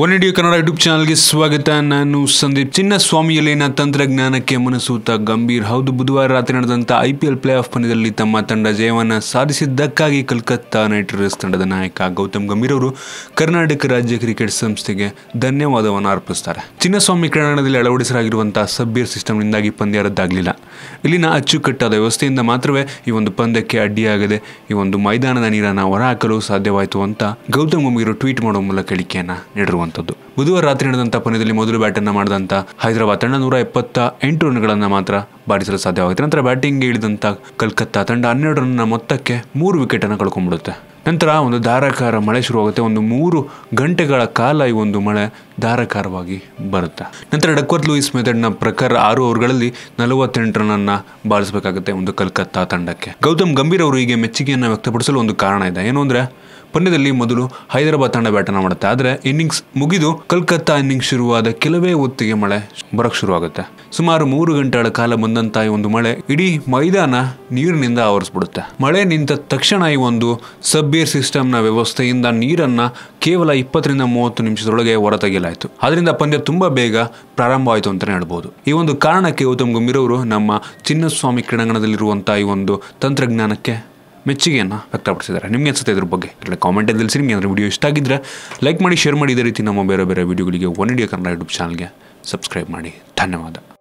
One India Kannada YouTube ಚಾನಲ್ಗೆ ಸ್ವಾಗತ. ನಾನು ಸಂದೀಪ್. ಚಿನ್ನಸ್ವಾಮಿಯಲ್ಲಿನ ತಂತ್ರಜ್ಞಾನಕ್ಕೆ ಮನಸೂತ ಗಂಭೀರ್. ಹೌದು, ಬುಧವಾರ ರಾತ್ರಿ ನಡೆದಂಥ I P L playoff ಪಂದ್ಯದಲ್ಲಿ ತಮ್ಮ ತಂಡ ಜಯವನ್ನು ಸಾಧಿಸಿದ್ದಕ್ಕಾಗಿ ಕಲ್ಕತ್ತಾ ನೈಟ್ ರೈಡರ್ಸ್ ತಂಡದ ನಾಯಕ ಗೌತಮ್ ಗಂಭೀರ್ ಅವರು ಕರ್ನಾಟಕ ರಾಜ್ಯ ಕ್ರಿಕೆಟ್ ಸಂಸ್ಥೆಗೆ ಧನ್ಯವಾದವನ್ನು ಅರ್ಪಿಸ್ತಾರೆ. ಚಿನ್ನಸ್ವಾಮಿ ಕ್ರೀಡಾಂಗಣದಲ್ಲಿ ಅಳವಡಿಸಲಾಗಿರುವಂತಹ ಸಬ್ಬಿಯರ್ ಸಿಸ್ಟಮ್ನಿಂದಾಗಿ ಪಂದ್ಯ ರದ್ದಾಗಲಿಲ್ಲ. ಇಲ್ಲಿನ ಅಚ್ಚುಕಟ್ಟಾದ ವ್ಯವಸ್ಥೆಯಿಂದ ಮಾತ್ರವೇ ಈ ಒಂದು ಪಂದ್ಯಕ್ಕೆ ಅಡ್ಡಿಯಾಗದೆ ಈ ಒಂದು ಮೈದಾನದ ನೀರನ್ನು ಹೊರಹಾಕಲು ಸಾಧ್ಯವಾಯಿತು ಅಂತ ಗೌತಮ್ ಗಂಭೀರ್ ಟ್ವೀಟ್ ಮಾಡುವ ಮೂಲಕ ಹೇಳಿಕೆಯನ್ನು ನೀಡಿರುವಂಥದ್ದು ಬುಧವಾರ ರಾತ್ರಿ ನಡೆದಂಥ ಪಂದ್ಯದಲ್ಲಿ ಮೊದಲು ಬ್ಯಾಟನ್ನು ಮಾಡಿದಂಥ ಹೈದರಾಬಾದ್ ತಂಡ ನೂರ ಎಪ್ಪತ್ತ ಎಂಟು ರನ್ಗಳನ್ನು ಮಾತ್ರ ಬಾರಿಸಲು ಸಾಧ್ಯವಾಗುತ್ತೆ. ನಂತರ ಬ್ಯಾಟಿಂಗ್ಗೆ ಇಳಿದಂಥ ಕಲ್ಕತ್ತಾ ತಂಡ ಹನ್ನೆರಡು ರನ್ನ ಮೊತ್ತಕ್ಕೆ ಮೂರು ವಿಕೆಟನ್ನು ಕಳ್ಕೊಂಡ್ಬಿಡುತ್ತೆ. ನಂತರ ಒಂದು ಧಾರಾಕಾರ ಮಳೆ ಶುರುವಾಗುತ್ತೆ. ಒಂದು ಮೂರು ಗಂಟೆಗಳ ಕಾಲ ಈ ಒಂದು ಮಳೆ ಧಾರಾಕಾರವಾಗಿ ಬರುತ್ತೆ. ನಂತರ ಡಕ್ವರ್ತ್ ಲೂಯಿಸ್ ಮೆಥಡ್ನ ಪ್ರಕಾರ ಆರು ಓವರ್ಗಳಲ್ಲಿ ನಲವತ್ತೆಂಟು ರನ್ನನ್ನು ಬಾರಿಸಬೇಕಾಗುತ್ತೆ ಒಂದು ಕಲ್ಕತ್ತಾ ತಂಡಕ್ಕೆ. ಗೌತಮ್ ಗಂಭೀರ್ ಅವರು ಹೀಗೆ ಮೆಚ್ಚುಗೆಯನ್ನು ವ್ಯಕ್ತಪಡಿಸಲು ಒಂದು ಕಾರಣ ಇದೆ. ಏನು ಅಂದರೆ ಪಂದ್ಯದಲ್ಲಿ ಮೊದಲು ಹೈದರಾಬಾದ್ ತಂಡ ಬ್ಯಾಟನ್ನು ಮಾಡುತ್ತೆ. ಆದರೆ ಇನ್ನಿಂಗ್ಸ್ ಮುಗಿದು ಕಲ್ಕತ್ತಾ ಇನ್ನಿಂಗ್ಸ್ ಶುರುವಾದ ಕೆಲವೇ ಹೊತ್ತಿಗೆ ಮಳೆ ಬರಕ್ಕೆ ಶುರುವಾಗುತ್ತೆ. ಸುಮಾರು ಮೂರು ಗಂಟೆಗಳ ಕಾಲ ಬಂದಂತಹ ಈ ಒಂದು ಮಳೆ ಇಡೀ ಮೈದಾನ ನೀರಿನಿಂದ ಆವರಿಸ್ಬಿಡುತ್ತೆ. ಮಳೆ ನಿಂತ ತಕ್ಷಣ ಈ ಒಂದು ಸಬ್ಬಿಯರ್ ಸಿಸ್ಟಮ್ನ ವ್ಯವಸ್ಥೆಯಿಂದ ನೀರನ್ನು ಕೇವಲ ಇಪ್ಪತ್ತರಿಂದ ಮೂವತ್ತು ನಿಮಿಷದೊಳಗೆ ಹೊರತೆಗೆಯಲಾಯಿತು. ಅದರಿಂದ ಪಂದ್ಯ ತುಂಬ ಬೇಗ ಪ್ರಾರಂಭವಾಯಿತು ಅಂತಲೇ ಹೇಳ್ಬೋದು. ಈ ಒಂದು ಕಾರಣಕ್ಕೆ ಗೌತಮ್ ಗಂಭೀರ್ ಅವರು ನಮ್ಮ ಚಿನ್ನಸ್ವಾಮಿ ಕ್ರೀಡಾಂಗಣದಲ್ಲಿರುವಂಥ ಈ ಒಂದು ತಂತ್ರಜ್ಞಾನಕ್ಕೆ ಮೆಚ್ಚುಗೆಯನ್ನು ವ್ಯಕ್ತಪಡಿಸಿದ್ದಾರೆ. ನಿಮಗೆ ಅನ್ಸುತ್ತೆ ಇದ್ರ ಬಗ್ಗೆ? ಇಲ್ಲ ಕಾಮೆಂಟಲ್ಲಿ ತಿಳಿಸಿ. ನಿಮಗೆ ಅಂದರೆ ವಿಡಿಯೋ ಇಷ್ಟ ಆಗಿದ್ದರೆ ಲೈಕ್ ಮಾಡಿ ಶೇರ್ ಮಾಡಿ, ಇದೇ ರೀತಿ ನಮ್ಮ ಬೇರೆ ಬೇರೆ ವೀಡಿಯೋಗಳಿಗೆ ಒನ್ ಇಂಡಿಯಾ ಕನ್ನಡ ಯೂಟ್ಯೂಬ್ ಚಾನಲ್ಗೆ ಸಬ್ಸ್ಕ್ರೈಬ್ ಮಾಡಿ. ಧನ್ಯವಾದ.